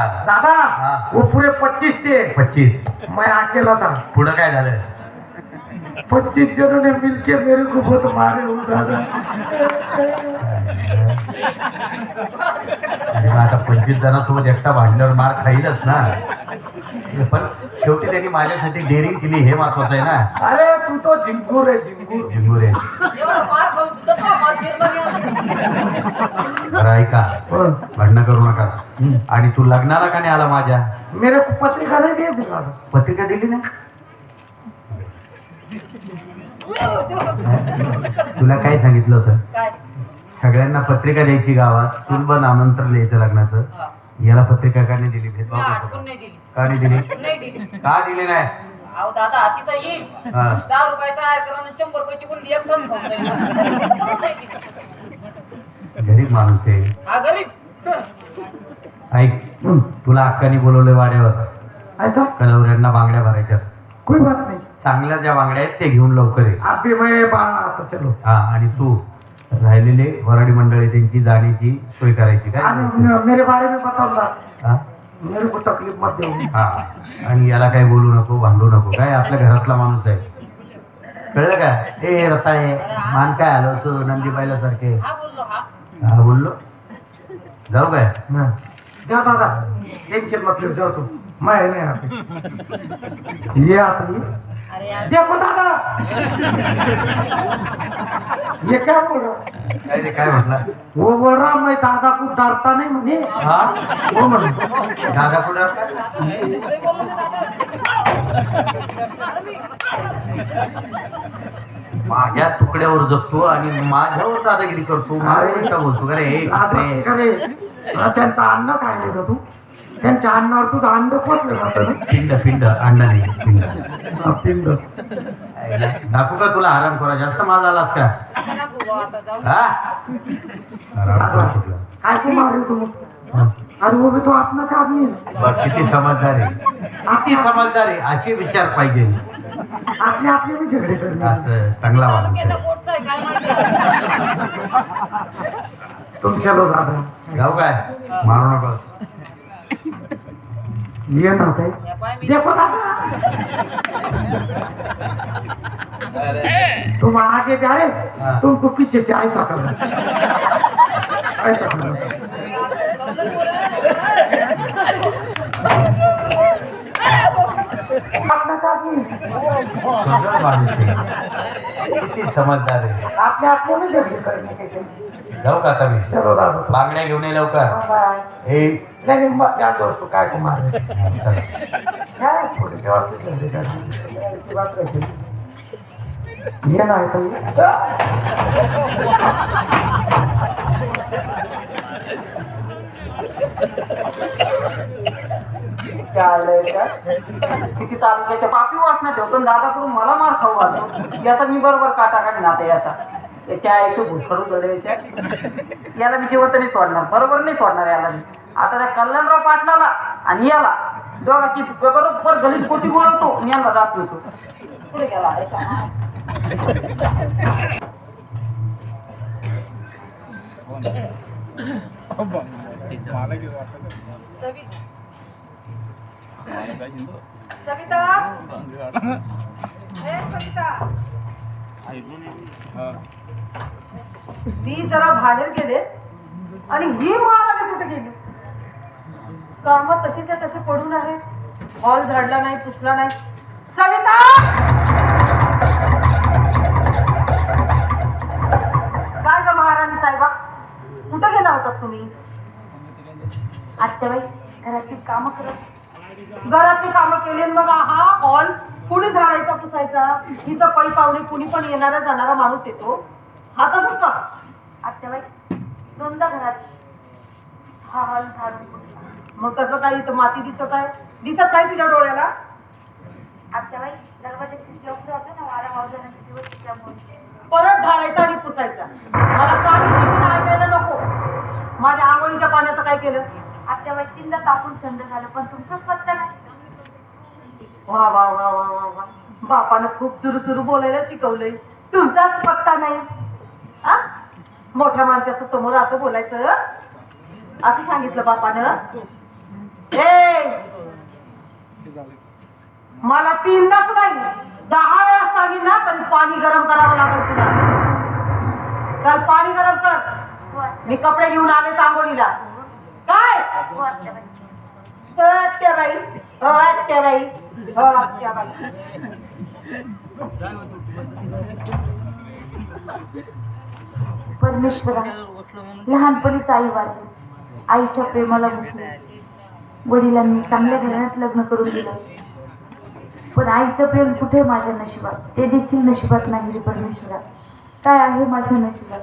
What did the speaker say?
दादा हा. पूरे पच्चीस थे पच्चीस. मैं अकेला था पुढं काय झालं? पच्चीस जनों ने मिलके मेरे को बहुत मारे हो दादा. आता पंचवीस जणांसोबत एकटा भांडल्यावर मार खाईलच ना. पण शेवटी त्यांनी माझ्यासाठी डेअरिंग केली हे महत्वाचं आहे ना? अरे तू तो है झिंगूर आम्हाला फिरलं नाही. बरं ऐका. बोल. भांडणं करू नका. आणि तू लग्नाला का नाही आला माझ्या? मेरे को पत्रिका नहीं दादा पत्रिका दिली नाही? तुला काय सांगितलं होतं? काय? सगळ्यांना पत्रिका द्यायची गावात. तू पण आमंत्रण द्यायचं लग्नाचं. याला पत्रिका का नाही दिली? भेदभाव करतो. नाही दिली. का नाही दिली? नाही दिली. का दिली नाही? अहो दादा हाती तर येईल. हा. दहा रुपयाचा आयर करून शंभर रुपयाची गुंडी एक टन खाऊन जाईल म्हणून नाही दिली. गरीब माणूस आहे. हा गरीब. ऐक तुला अक्कानी बोलवलंय वाड्यावर. ऐसा कलवऱ्यांना बांगड्या भरायच्या. कोई बात नहीं. चांगल्या ज्या बांगड्या आहेत ते घेऊन लवकर ये. आप भी मैं बाहर आता चलो. हा आणि तू राहिलेले वराडी मंडळी त्यांची जाण्याची सोय करायची काय? म- मेरे बारे में बताओ ना हा? मेरे को तकलीफ मत हा. आणि याला काय बोलू नको भांडू नको. काय आपल्या घरातला माणूस आहे? कळलं का? ए रताळे मान काय आलो तू नंदीबाईला सारखे? हा बोललो हा. हा बोललो. जाऊ काय? हाँ। दादा टेंशन मत लो जाओ तुम मैं नहीं आती ये आती है अरे यार. देखो दादा ये क्या काय रे काय म्हटला? वो बोल रहा मैं दादा को डरता नहीं मुझे हा? बोल दादा कुठं माझ्या तुकड्यावर जगतो आणि माझ्यावर दादागिरी करतो. माझ्यावर का बोलतो? का रे ए, बापरे. दादा त्यांचं अन्न काय नाही का तू? त्यांच्या अन्नावर तुझं अन्न पोचलं ना? पिंड पिंड अंड नाही पिंड. हा, दाखवू का तुला आराम करा? जास्त माझा आलास का? नको आता काय अरे तो आदमी किती समजदार आहे. किती समजदार आहे. असे विचार पाहिजे. आपले आपले भी झगडे असं चांगला माणूस तालुक्याचा आहे. पोटचा आहे काय माहिती? तुम चलो दादा जाऊ काय? मारू नका ये ना काय या पाय मी देखो दादा तुम आगे जा रहे हाँ। तुमको पीछे से ऐसा करना ऐसा करना माणूस आहे. किती समजदार आहे जाऊ का आता मी? चलो बांगड्या घेऊन ये लवकर. हे. नहीं दोस्तों काय को मार चला. काय थोड़ी व्यवस्थित झगड़े करने की बात रखी ये ना है किती तालुक्याच्या पापी वासना ठेवतो दादाकडून मला मार खाऊ घालतो. याचा मी बरोबर काटा काढ नाते याचा. याच्या आईचे भुसकडून गड्याच्या याला मी जिवंत नाही सोडणार. बरोबर नाही सोडणार याला मी. आता त्या कल्याणराव पाटलाला आणि याला दोघा की बरोबर गलीत पोटी बोलवतो आणि याला जात येतो. पुढे गेला अरे काय. सविता? ए सविता. मी जरा बाहेर गेले आणि ही महाराणी कुठे गेली? काम तशीच्या तसे पडून आहे. हॉल झाडला नाही पुसला नाही. सविता! काय ग महाराणी साहेबा? कुठं गेला होतात तुम्ही? आत्याबाई घरातील कामं करत घरातली कामं केली मग हा हॉल कुणी झाडायचा पुसायचा. इथं पै पाहुणे कुणी पण येणारा जाणारा माणूस येतो. हा तसंच का आत्याबाई दोनदा घरात हा हॉल झाडून पुसला. मग कसं काय इथं माती दिसत आहे? दिसत नाही तुझ्या डोळ्याला? आत्याबाई दरवाजा किती लवकर होते ना वारा वाजवण्याचे दिवस परत. झाडायचा आणि पुसायचा. मला काही ऐकायला नको. माझ्या आंघोळीच्या पाण्याचं काय केलं? आत्याबाई तीनदा तापून थंड झालं पण तुमचाच पत्ता नाही. वा वा वा वा वा वा. बापानं खूप चुरू चुरू बोलायला शिकवलंय. तुमचाच पत्ता नाही. हा? मोठ्या माणसाच्या समोर असं बोलायचं? असं सांगितलं बापानं? हे मला तीनदाच नाही. दहा वेळा सांगेन ना तरी पाणी गरम करावं लागेल तुला. चल पाणी गरम कर. मी कपडे घेऊन आले चांगोळीला काय? हो आत्याबाई. हो आत्याबाई हो आत्याबाई हो, परमेश्वरा लहानपणीच आई वाढली आईच्या प्रेमाला मुकली वडिलांनी चांगल्या घराण्यात लग्न करून दिलं. पण आईचं प्रेम कुठे माझ्या नशिबात? ते देखील नशिबात नाही रे परमेश्वरा. काय आहे माझ्या नशिबात?